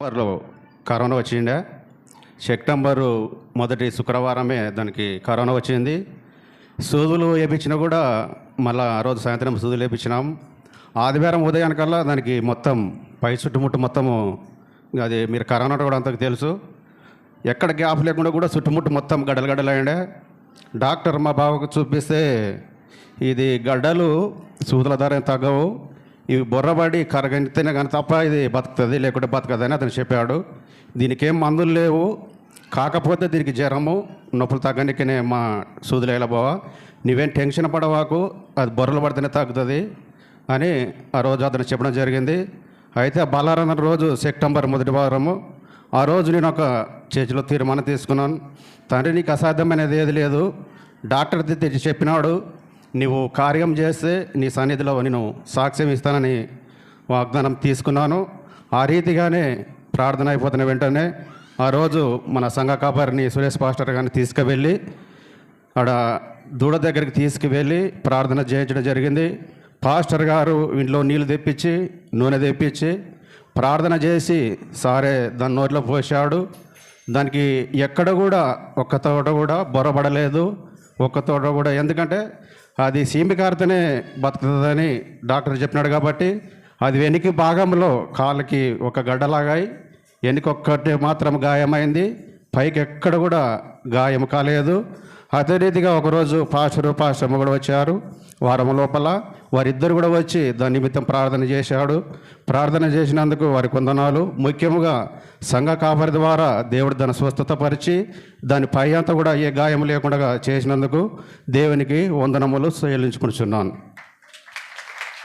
సెప్టెంబర్లో కరోనా వచ్చిండే సెప్టెంబరు మొదటి శుక్రవారమే దానికి కరోనా వచ్చింది. సూదులు వేయించినా కూడా మళ్ళా ఆ రోజు సాయంత్రం సూదులు వేయించినాం ఆదివారం ఉదయానికల్లా దానికి మొత్తం పై చుట్టుముట్టు మొత్తము అది మీరు కరోనా కూడా అంతకు తెలుసు. ఎక్కడ గ్యాప్ లేకుండా కూడా చుట్టుముట్టు మొత్తం గడ్డలు గడ్డలు అయ్యండే డాక్టర్ మా బావకు చూపిస్తే ఇది గడ్డలు సూదుల ధర తగ్గవు. ఇవి బొర్రబడి కరగనితేనే కానీ తప్ప ఇది బతుకుతుంది లేకుంటే బతకదని అతను చెప్పాడు. దీనికి ఏం మందులు లేవు. కాకపోతే దీనికి జ్వరము నొప్పులు తగ్గనికనే మా సూదులు బావ? నువ్వేం టెన్షన్ పడవాకు అది బొర్రలు పడితేనే తగ్గుతుంది అని ఆ రోజు అతను చెప్పడం జరిగింది. అయితే బలారాధన రోజు సెప్టెంబర్ మొదటి వారము. ఆ రోజు నేను ఒక చేతిలో తీర్మానం తీసుకున్నాను. తండ్రి నీకు అసాధ్యమైనది ఏది లేదు. డాక్టర్ తెచ్చి చెప్పినాడు. నీవు కార్యం చేస్తే నీ సన్నిధిలో నేను సాక్ష్యం ఇస్తానని వాగ్దానం తీసుకున్నాను. ఆ రీతిగానే ప్రార్థన అయిపోతున్న వెంటనే ఆ రోజు మన సంఘ కాపరిని సురేష్ పాస్టర్ గారిని తీసుకువెళ్ళి ఆడ దూడ దగ్గరికి తీసుకువెళ్ళి ప్రార్థన చేయించడం జరిగింది. పాస్టర్ గారు ఇంట్లో నీళ్ళు తెప్పించి నూనె తెప్పించి ప్రార్థన చేసి సారే దాని నోట్లో పోసాడు దానికి ఎక్కడ కూడా ఒక్క తోట కూడా బొరబడలేదు. ఒక్క తోట కూడా ఎందుకంటే అది సీమికారితోనే బతుకుతుందని డాక్టర్ చెప్పినాడు కాబట్టి అది వెనికి భాగంలో కాళ్ళకి ఒక గడ్డలాగాయి వెనుకొక్కటి మాత్రం గాయమైంది పైకి ఎక్కడ కూడా గాయం కాలేదు. అదే రీతిగా ఒకరోజు పాస్టరు పాస్టమ్మ కూడా వచ్చారు. వారం లోపల వారిద్దరు కూడా వచ్చి దాని నిమిత్తం ప్రార్థన చేశాడు. ప్రార్థన చేసినందుకు వారి కొందనాలు ముఖ్యముగా సంఘ కాపరి ద్వారా దేవుడు దాన్ని స్వస్థతపరిచి దాని పై అంతా కూడా ఏ గాయం లేకుండా చేసినందుకు దేవునికి వందనములు చెల్లించుకుంటున్నాను